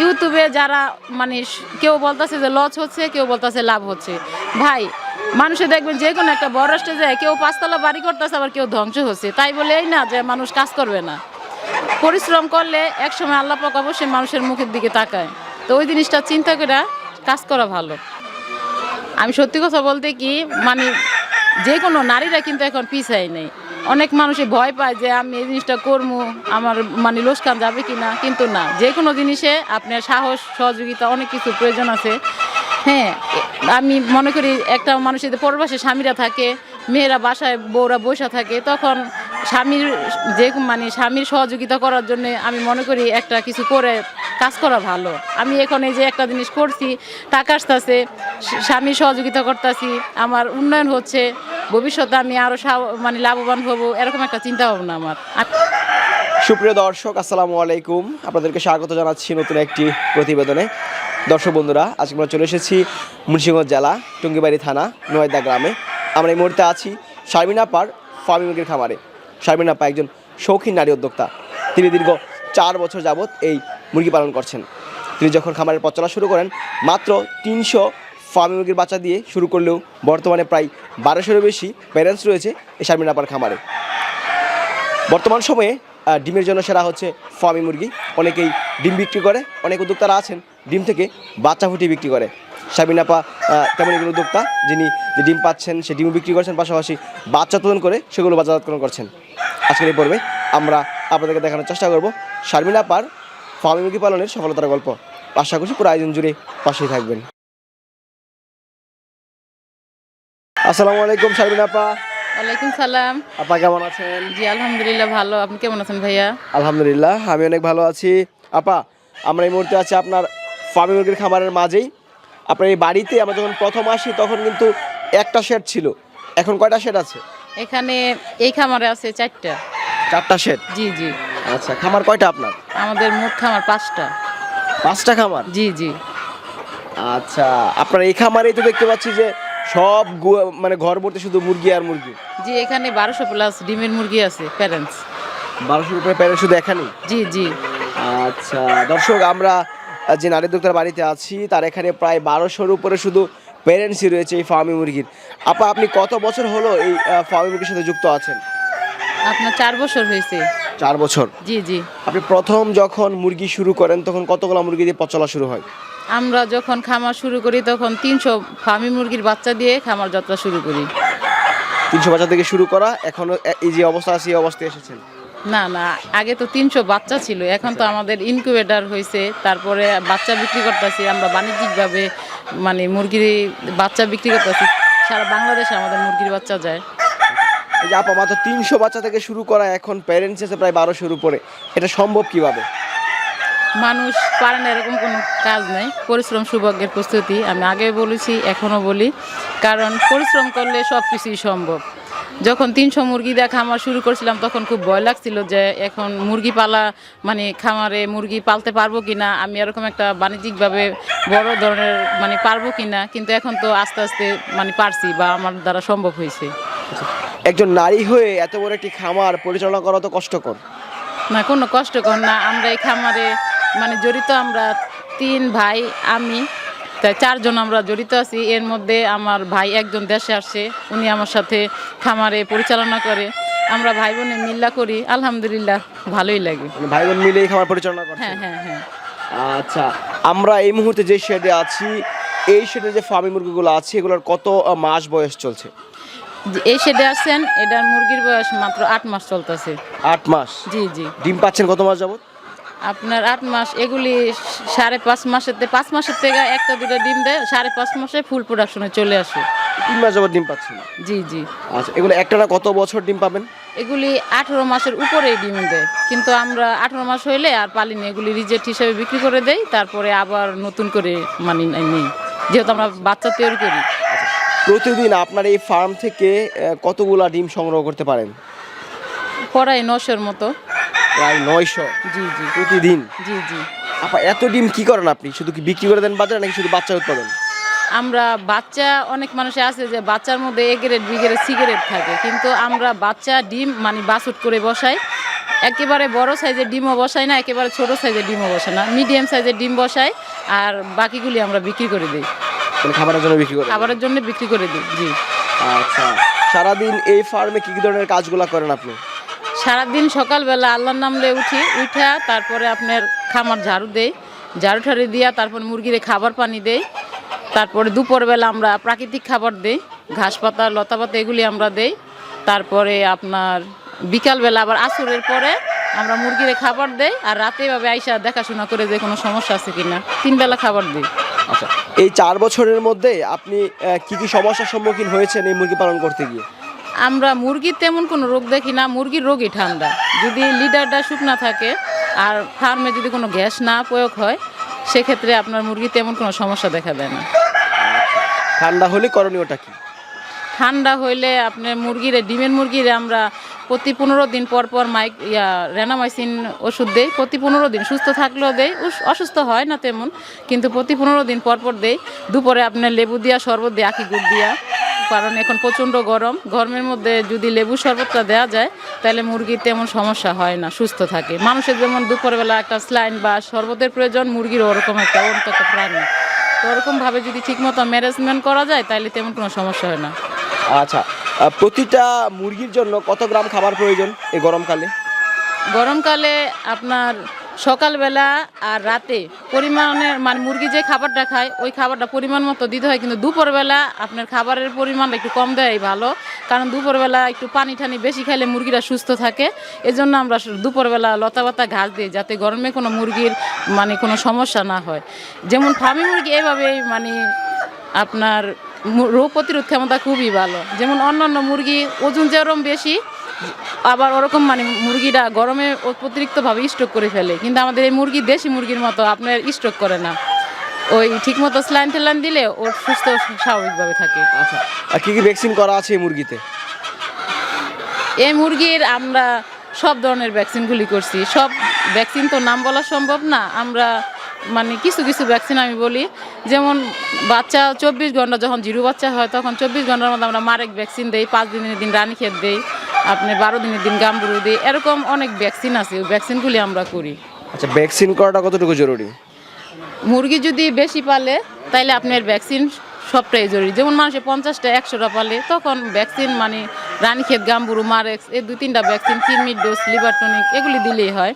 ইউটিউবে যারা মানে কেউ বলতেছে যে লস হচ্ছে, কেউ বলতেছে লাভ হচ্ছে। ভাই, মানুষে দেখবেন যে কোনো একটা বড় রাষ্ট্রে যায়, কেউ পাঁচতলা বাড়ি করতেছে, আবার কেউ ধ্বংস হচ্ছে। তাই বলে এই না যে মানুষ কাজ করবে না। পরিশ্রম করলে একসময় আল্লাহ পাক অবশ্যই মানুষের মুখের দিকে তাকায়। তো ওই জিনিসটা চিন্তা করে কাজ করা ভালো। আমি সত্যি কথা বলতে কি মানে যে কোনো নারীরা কিন্তু এখন পিছাই নেই। অনেক মানুষই ভয় পায় যে আমি এই জিনিসটা করব, আমার মানে লোসকান যাবে কি না কিন্তু না। যে কোনো জিনিসে আপনার সাহস, সহযোগিতা, অনেক কিছু প্রয়োজন আছে। হ্যাঁ আমি মনে করি একটা মানুষের পরবাসে স্বামীরা থাকে, মেয়েরা বাসায়, বউরা বসে থাকে, তখন স্বামীর যে মানে স্বামীর সহযোগিতা করার জন্য আমি মনে করি একটা কিছু করে কাজ করা ভালো। আমি এখন এই যে একটা জিনিস করছি, টাকা আসতেছে, স্বামীর সহযোগিতা করতেছি, আমার উন্নয়ন হচ্ছে ভবিষ্যতে আমি আরও মানে লাভবান হব, এরকম একটা চিন্তা ভাবনা আমার সুপ্রিয় দর্শক, আসসালামু আলাইকুম। আপনাদেরকে স্বাগত জানাচ্ছি নতুন একটি প্রতিবেদনে। দর্শক বন্ধুরা, আজকে আমরা চলে এসেছি মুন্সিগঞ্জ জেলা, টুঙ্গিবাড়ি থানা নোয়াইদা গ্রামে। আমরা এই মুহূর্তে আছি শারমিনাপার ফার্মি মুরগির খামারে। শারমিনাপা একজন শৌখিন নারী উদ্যোক্তা। তিনি দীর্ঘ চার বছর যাবৎ এই মুরগি পালন করছেন। তিনি যখন খামারের পথ চলা শুরু করেন, মাত্র তিনশো ফার্মি মুরগির বাচ্চা দিয়ে শুরু করলেও বর্তমানে প্রায় বারোশোরও বেশি প্যারেন্টস রয়েছে এই শারমিনাপার খামারে। বর্তমান সময়ে ডিমের জন্য সেরা হচ্ছে ফার্মি মুরগি। অনেকেই ডিম বিক্রি করে, অনেক উদ্যোক্তারা আছেন ডিম থেকে বাচ্চা ফুটিয়ে বিক্রি করে। সাবিনাপা তেমন একজন উদ্যোক্তা যিনি যে ডিম পাচ্ছেন, সে ডিমও বিক্রি করছেন, পাশাপাশি বাচ্চা উৎপাদন করে সেগুলো বাজারজাতকরণ করছেন। আজকের এই পর্বে আমরা আপনাদেরকে দেখানোর চেষ্টা করব শারমিনাপার ফার্মি মুরগি পালনের সফলতার গল্প। আশা করছি পুরো আয়োজন জুড়ে পাশেই থাকবেন। আসসালামু আলাইকুম শারমিনাপা ওয়ালাইকুম সালাম। আপা কেমন আছেন? জি আলহামদুলিল্লাহ ভালো। আপনি কেমন আছেন ভাইয়া? আলহামদুলিল্লাহ আমি অনেক ভালো আছি। আপা আমরা এই মুহূর্তে আছি আপনার ফার্মি মুরগির খামারের মাঝেই। আপনার এই বাড়িতে আমরা যখন প্রথম আসি তখন কিন্তু একটা শেড ছিল। এখন কয়টা শেড আছে? এখানে এই খামারে আছে চারটা। চারটা শেড জি জি। আচ্ছা খামার কয়টা আপনার? আমাদের মোট খামার পাঁচটা। পাঁচটা খামার? জি জি। আচ্ছা আপনার এই খামারেই তো দেখতে পাচ্ছি যে সব মানে ঘর ভর্তি শুধু মুরগি আর মুরগি? জি এখানে বারোশো প্লাস ডিমের মুরগি আছে প্যারেন্টস বারোশো রুপিয়ে প্যারে শুধু এখানেই? জি জি। আচ্ছা দর্শক আমরা যে নারী উদ্যোক্তার বাড়িতে আছি তার এখানে প্রায় বারোশোর উপরে শুধু প্যারেন্টসই রয়েছে এই ফার্মি মুরগির। আপা আপনি কত বছর হলো এই ফার্মি মুরগির সাথে যুক্ত আছেন? আপনার চার বছর হয়েছে। চার বছর? জি জি। আপনি প্রথম যখন মুরগি শুরু করেন তখন কতগুলো মুরগি দিয়ে পথ চলা শুরু হয়? আমরা যখন খামার শুরু করি তখন তিনশো ফার্মি মুরগির বাচ্চা দিয়ে খামার যাত্রা শুরু করি। তিনশো বাচ্চা থেকে শুরু করা এখনও এই যে অবস্থা আছে এই অবস্থায় এসেছেন? না না আগে তো তিনশো বাচ্চা ছিল এখন তো আমাদের ইনকিউবেটার হয়েছে তারপরে বাচ্চা বিক্রি করতেছি আমরা বাণিজ্যিকভাবে মানে মুরগির বাচ্চা বিক্রি করতেছি সারা বাংলাদেশে আমাদের মুরগির বাচ্চা যায়। এই যে আপা মাত্র তিনশো বাচ্চা থেকে শুরু করা এখন প্যারেন্টস আছে প্রায় বারোশোর উপরে। এটা সম্ভব কীভাবে? মানুষ পারে না এরকম কোনো কাজ নেই। পরিশ্রম সৌভাগ্যের প্রস্তুতি। আমি আগে বলেছি এখনও বলি। কারণ পরিশ্রম করলে সব কিছুই সম্ভব। যখন তিনশো মুরগি দিয়ে খামার শুরু করেছিলাম তখন খুব ভয় লাগছিল যে এখন মুরগি পালা মানে খামারে মুরগি পালতে পারব কি না আমি এরকম একটা বাণিজ্যিকভাবে বড় ধরনের মানে পারব কি না কিন্তু এখন তো আস্তে আস্তে মানে পারছি বা আমার দ্বারা সম্ভব হয়েছে। একজন নারী হয়ে এত বড় একটি খামার পরিচালনা করা তো কষ্টকর। না কোনো কষ্টকর না। আমরা এই খামারে মানে জড়িত আমরা তিন ভাই আমি। তাই চারজন আমরা জড়িত আছি। এর মধ্যে আমার ভাই একজন দেশে আসে উনি আমার সাথে খামারে পরিচালনা করে। আমরা ভাই বোনে মিল্লা করি। আলহামদুলিল্লাহ ভালোই লাগে। মানে ভাই বোন মিলে এই খামার পরিচালনা করছে? হ্যাঁ হ্যাঁ হ্যাঁ। আচ্ছা আমরা এই মুহূর্তে যে শেডে আছি এই শেডে যে ফার্মি মুরগিগুলো আছে এগুলোর কত মাস বয়স চলছে? এই শেডে আসছেন এটার মুরগির বয়স মাত্র আট মাস চলতেছে। আট মাস? জি জি। ডিম পাচ্ছেন কত মাস যাবত? আপনার আট মাস এগুলি সাড়ে পাঁচ মাসের পাঁচ মাসের থেকে একটা দুটো ডিম দেয় সাড়ে পাঁচ মাসে ফুল প্রোডাকশনে চলে আসে। তিন মাস যাবত ডিম পাচ্ছেন? জি জি। আচ্ছা এগুলো একটানা কত বছর ডিম পাবেন? এগুলি আঠেরো মাসের উপরে ডিম দেয়। কিন্তু আমরা আঠেরো মাস হইলে আর পালি না এগুলি রিজেক্ট হিসেবে বিক্রি করে দেই তারপরে আবার নতুন করে মানি নিই যেহেতু আমরা বাচ্চা তৈরি করি। প্রতিদিন আপনার এই ফার্ম থেকে কতগুলা ডিম সংগ্রহ করতে পারেন? পড়াই নশোর মতো। প্রায় নয়শো জি জি প্রতিদিন। জি জি। আপা এত ডিম কি করেন আপনি? শুধু কি বিক্রি করে দেন বাজারে নাকি শুধু বাচ্চা উৎপাদন? আমরা বাচ্চা অনেক মানুষে আছে যে বাচ্চার মধ্যে A grade B grade C grade থাকে। কিন্তু আমরা বাচ্চা ডিম মানে বাছুট করে বসাই। একেবারে বড় সাইজের ডিমও বসাই না একেবারে ছোট সাইজের ডিমও বসাই না। মিডিয়াম সাইজের ডিম বসাই আর বাকিগুলি আমরা বিক্রি করে দিই। মানে খাবারের জন্য বিক্রি করে খাবারের জন্য বিক্রি করে দিই জি। আচ্ছা। সারাদিন এই ফার্মে কি কি ধরনের কাজগুলো করেন আপনি? সারাদিন সকালবেলা আল্লাহর নাম লয়ে উঠি উঠা তারপরে আপনার খামার ঝাড়ু দেই। ঝাড়ু ঠাড়ু দিয়া তারপর মুরগিরে খাবার পানি দেই। তারপরে দুপুরবেলা আমরা প্রাকৃতিক খাবার দেই, ঘাস পাতা, লতা পাতা এগুলি আমরা দেই। তারপরে আপনার বিকালবেলা আবার আসরের পরে আমরা মুরগিরে খাবার দেই আর রাতে এভাবে আইসা দেখাশোনা করে যে কোনো সমস্যা আছে কিনা। তিন বেলা খাবার দিই। আচ্ছা এই চার বছরের মধ্যে আপনি কি কি সমস্যার সম্মুখীন হয়েছেন এই মুরগি পালন করতে গিয়ে? আমরা মুরগির তেমন কোনো রোগ দেখি না মুরগির রোগই ঠান্ডা। যদি লিডারটা শুকনা থাকে আর ফার্মে যদি কোনো গ্যাস না প্রয়োগ হয় সেক্ষেত্রে আপনার মুরগি তেমন কোনো সমস্যা দেখা দেয় না। ঠান্ডা হলে করণীয়টা কি? ঠান্ডা হইলে আপনার মুরগিরে ডিমের মুরগিরে আমরা প্রতি পনেরো দিন পর পর মাইক ইয়া রেনামাইসিন ওষুধ দেই। প্রতি পনেরো দিন সুস্থ থাকলেও দেই অসুস্থ হয় না তেমন কিন্তু প্রতি পনেরো দিন পর পর দেই। দুপুরে আপনার লেবু দিয়া শরবত দেয় আখি গুড় দিয়া কারণ এখন প্রচণ্ড গরম। গরমের মধ্যে যদি লেবু শরবতটা দেওয়া যায় তাহলে মুরগির তেমন সমস্যা হয় না সুস্থ থাকে। মানুষের যেমন দুপুরবেলা একটা স্লাইন বা শরবতের প্রয়োজন মুরগির ওরকম একটা অন্তত প্রাণী। তো ওরকমভাবে যদি ঠিকমতো ম্যানেজমেন্ট করা যায় তাহলে তেমন কোনো সমস্যা হয় না। আচ্ছা প্রতিটা মুরগির জন্য কত গ্রাম খাবার প্রয়োজন এই গরমকালে? গরমকালে আপনার সকালবেলা আর রাতে পরিমাণের মানে মুরগি যে খাবারটা খায়, ওই খাবারটা পরিমাণ মতো দিতে হয়, কিন্তু দুপুরবেলা আপনার খাবারের পরিমাণ একটু কম দেওয়াই ভালো। কারণ দুপুরবেলা একটু পানি টানি বেশি খাইলে মুরগিরা সুস্থ থাকে। এজন্য আমরা দুপুরবেলা লতা পাতা ঘাস দিই, যাতে গরমে কোনো মুরগির মানে কোনো সমস্যা না হয়। যেমন ফার্মি মুরগি এভাবেই মানে আপনার রোগ প্রতিরোধ ক্ষমতা খুবই ভালো। যেমন অন্যান্য মুরগি ওজন যেরকম বেশি আবার ওরকম মানে মুরগিটা গরমে অতিরিক্তভাবে স্ট্রোক করে ফেলে। কিন্তু আমাদের এই মুরগি দেশি মুরগির মতো আপনার স্ট্রোক করে না। ওই ঠিকমতো স্লাইন টেলাইন দিলে ওর সুস্থ স্বাভাবিকভাবে থাকে। আচ্ছা আর কি কি ভ্যাকসিন করা আছে এই মুরগিতে? এই মুরগির আমরা সব ধরনের ভ্যাকসিনগুলি করছি। সব ভ্যাকসিন তো নাম বলা সম্ভব না। আমরা মানে কিছু কিছু ভ্যাকসিন আমি বলি। যেমন বাচ্চা চব্বিশ ঘণ্টা যখন জিরো বাচ্চা হয় তখন চব্বিশ ঘণ্টার মধ্যে আমরা মারেক ভ্যাকসিন দেই পাঁচ দিনের দিন রানী খেত দেই। আপনি বারো দিনের দিন গাম্বুরু দিই এরকম অনেক ভ্যাকসিন আছে ওই ভ্যাকসিনগুলি আমরা করি। আচ্ছা ভ্যাকসিন করাটা কতটুকু জরুরি? মুরগি যদি বেশি পালে তাইলে আপনার ভ্যাকসিন সবটাই জরুরি যেমন মানুষে পঞ্চাশটা একশোটা পালে তখন ভ্যাকসিন মানে রানীক্ষেত গাম্বুরু মারেক্স এই দু তিনটা ভ্যাকসিন কিডনির ডোজ লিভার টনিক এগুলি দিলেই হয়।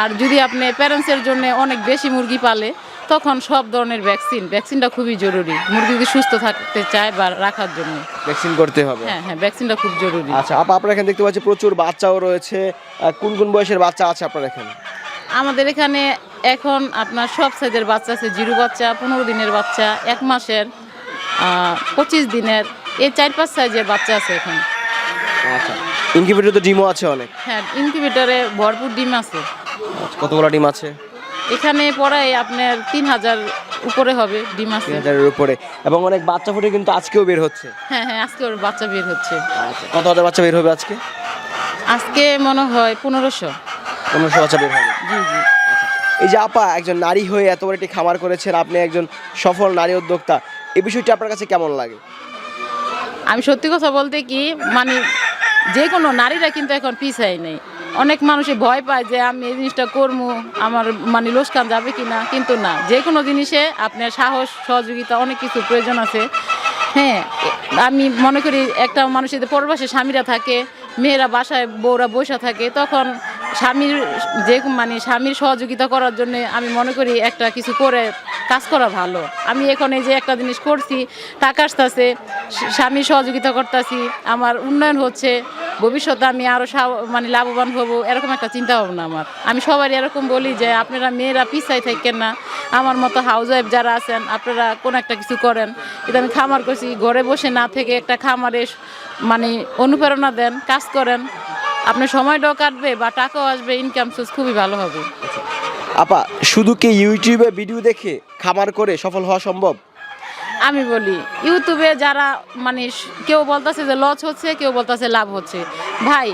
আর যদি আপনি প্যারেন্টসের জন্য অনেক বেশি মুরগি পালে তখন সব ধরনের ভ্যাকসিন ভ্যাকসিনটা খুবই জরুরি। মুরগি যদি সুস্থ থাকতে চায় বা রাখার জন্য। ভ্যাকসিন করতে হবে। হ্যাঁ হ্যাঁ ভ্যাকসিনটা খুব জরুরি। আচ্ছা আপা আপনার এখানে দেখতে পাচ্ছি প্রচুর বাচ্চাও রয়েছে। কোন কোন বয়সের বাচ্চা আছে আপনার এখানে? আমাদের এখানে এখন আপনার সব সাইজের বাচ্চা আছে। জিরো বাচ্চা পনেরো দিনের বাচ্চা এক মাসের পঁচিশ দিনের এই চার পাঁচ সাইজের বাচ্চা আছে এখানে। আচ্ছা ইনকিউবেটর তো ডিমও আছে অনেক। হ্যাঁ ইনকিউবেটরে ভরপুর ডিম আছে। আচ্ছা, কতগুলো ডিম আছে? এখানে পড়ায় আপনার তিন হাজার উপরে হবে ডিম আছে। হাজারের উপরে। এবং অনেক বাচ্চা ফুটে কিন্তু আজকেও বের হচ্ছে। হ্যাঁ হ্যাঁ আজকে ওর বাচ্চা বের হচ্ছে। আচ্ছা কত হাজার বাচ্চা বের হবে আজকে? আজকে মনে হয় পনেরোশো। পনেরোশো বাচ্চা বের হবে। জি জি। এই যে আপা একজন নারী হয়ে এত বড় একটি খামার করেছেন আপনি একজন সফল নারী উদ্যোক্তা। এই বিষয়টি আপনার কাছে কেমন লাগে? আমি সত্যি কথা বলতে কি মানে যে কোনো নারীরা কিন্তু এখন পিছাই নেই। অনেক মানুষে ভয় পায় যে আমি এই জিনিসটা করব, আমার মানে লোসকান যাবে কি না কিন্তু না। যে কোনো জিনিসে আপনার সাহস, সহযোগিতা, অনেক কিছু প্রয়োজন আছে। হ্যাঁ আমি মনে করি একটা মানুষের পরবাসে স্বামীরা থাকে, মেয়েরা বাসায়, বউরা বসে থাকে, তখন স্বামীর যে মানে স্বামীর সহযোগিতা করার জন্য আমি মনে করি একটা কিছু করে কাজ করা ভালো। আমি এখন এই যে একটা জিনিস করছি, টাকা আসতেছে স্বামী সহযোগিতা করতেছি, আমার উন্নয়ন হচ্ছে, ভবিষ্যতে আমি আরও মানে লাভবান হব, এরকম একটা চিন্তা ভাবনা আমার। আমি সবারই এরকম বলি যে, আপনারা মেয়েরা পিছাই থাকেন না। আমার মতো হাউস ওয়াইফ যারা আছেন, আপনারা কোন একটা কিছু করেন। এটা আমি খামার করছি, ঘরে বসে না থেকে একটা খামারে মানে অনুপ্রেরণা দেন, কাজ করেন। আপনার সময়টাও কাটবে বা টাকাও আসবে ইনকাম সোর্স খুবই ভালো হবে। আপা, শুধু কি ইউটিউবে ভিডিও দেখে খামার করে সফল হওয়া সম্ভব? আমি বলি ইউটিউবে যারা মানে কেউ বলতেছে যে লস হচ্ছে, কেউ বলতেছে লাভ হচ্ছে। ভাই,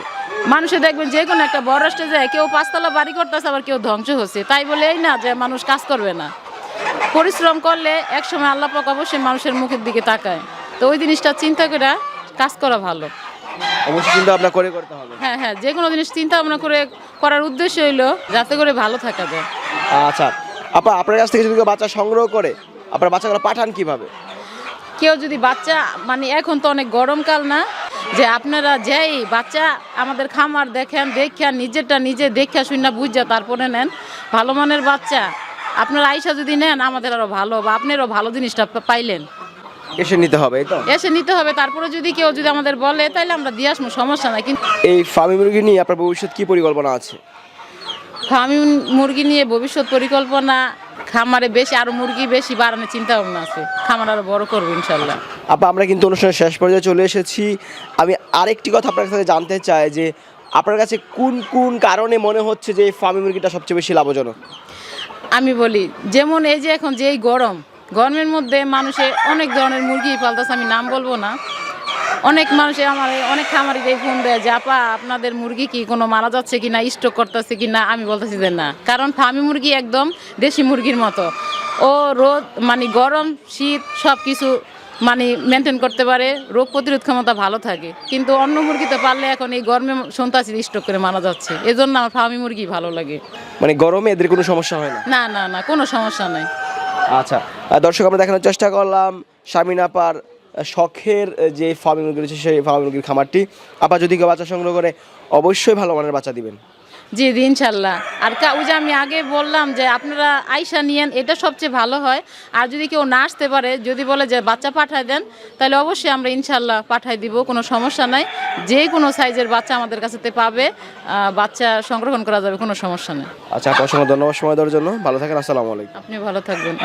মানুষে দেখবেন যে কোনো একটা বড় যায়, কেউ পাঁচতলা বাড়ি করতেছে, আবার কেউ ধ্বংস হচ্ছে। তাই বলে এই না যে মানুষ কাজ করবে না। পরিশ্রম করলে একসময় আল্লাহ পাক অবশ্যই মানুষের মুখের দিকে তাকায়। তো ওই জিনিসটা চিন্তা করে কাজ করা ভালো। অবশ্যই চিন্তা ভাবনা করে করতে হবে। হ্যাঁ হ্যাঁ যে কোনো জিনিস চিন্তা ভাবনা করে করার উদ্দেশ্য হইল যাতে করে ভালো থাকা যায়। আচ্ছা আপা আপনার কাছ থেকে যদি কেউ বাচ্চা সংগ্রহ করে আপনার বাচ্চাগুলো পাঠান কীভাবে? কেউ যদি বাচ্চা মানে এখন তো অনেক গরমকাল না যে আপনারা যেই বাচ্চা আমাদের খামার দেখেন দেখা নিজেরটা নিজে দেখা শুনে বুঝা তারপরে নেন ভালো মানের বাচ্চা আপনারা আইসা যদি নেন আমাদের আরও ভালো বা আপনারও ভালো জিনিসটা পাইলেন। এসে নিতে হবে তো? এসে নিতে হবে তারপরে যদি কেউ যদি আমাদের বলে তাহলে আমরা দিয়ে আসব সমস্যা নাই। কিন্তু এই ফার্মি মুরগি নিয়ে আপনার ভবিষ্যৎ কি পরিকল্পনা আছে? ফার্মি মুরগি নিয়ে ভবিষ্যৎ পরিকল্পনা খামারে বেশি আরও মুরগি বেশি বাড়ানোর চিন্তা ভাবনা আছে। খামার আরও বড় করব ইনশাল্লাহ। আপা আমরা কিন্তু অনুষ্ঠানের শেষ পর্যায়ে চলে এসেছি। আমি আরেকটি কথা আপনার কাছে জানতে চাই যে আপনার কাছে কোন কোন কারণে মনে হচ্ছে যে এই ফার্মি মুরগিটা সবচেয়ে বেশি লাভজনক? আমি বলি যেমন এই যে এখন যে এই গরম গরমের মধ্যে মানুষে অনেক ধরনের মুরগি পালতেছে আমি নাম বলব না। অনেক মানুষে আমার অনেক খামারি দিয়ে ফোন দেয় যে আপা আপনাদের মুরগি কি কোনো মারা যাচ্ছে কি না স্টক করতেছে কি না আমি বলতেছি যে না। কারণ ফার্মি মুরগি একদম দেশি মুরগির মতো। ও রোদ মানে গরম শীত সব কিছু মানে মেনটেন করতে পারে রোগ প্রতিরোধ ক্ষমতা ভালো থাকে। কিন্তু অন্য মুরগিতে পারলে এখন এই গরমে সন্তাসী স্টক করে মারা যাচ্ছে। এজন্য আমার ফার্মি মুরগি ভালো লাগে। মানে গরমে এদের কোনো সমস্যা হয় না? না না না কোনো সমস্যা নাই। আচ্ছা দর্শক আমরা দেখানোর চেষ্টা করলাম শামিন আপার শখের যে ফার্মি মুরগি রয়েছে সেই ফার্মি মুরগির খামারটি। আপা যদি কেউ বাচ্চা সংগ্রহ করে অবশ্যই ভালো মানের বাচ্চা দিবেন। জি জি ইনশাল্লাহ। আর কা- ওই যে আমি আগে বললাম যে আপনারা আইসা নিয়েন এটা সবচেয়ে ভালো হয়। আর যদি কেউ না আসতে পারে যদি বলে যে বাচ্চা পাঠায় দেন তাহলে অবশ্যই আমরা ইনশাল্লাহ পাঠাই দিব কোনো সমস্যা নাই। যে কোনো সাইজের বাচ্চা আমাদের কাছেতে পাবে বাচ্চা সংগ্রহণ করা যাবে কোনো সমস্যা নেই। আচ্ছা অসংখ্য ধন্যবাদ সময় দেওয়ার জন্য। ভালো থাকেন আসসালামু আলাইকুম। আপনি ভালো থাকবেন।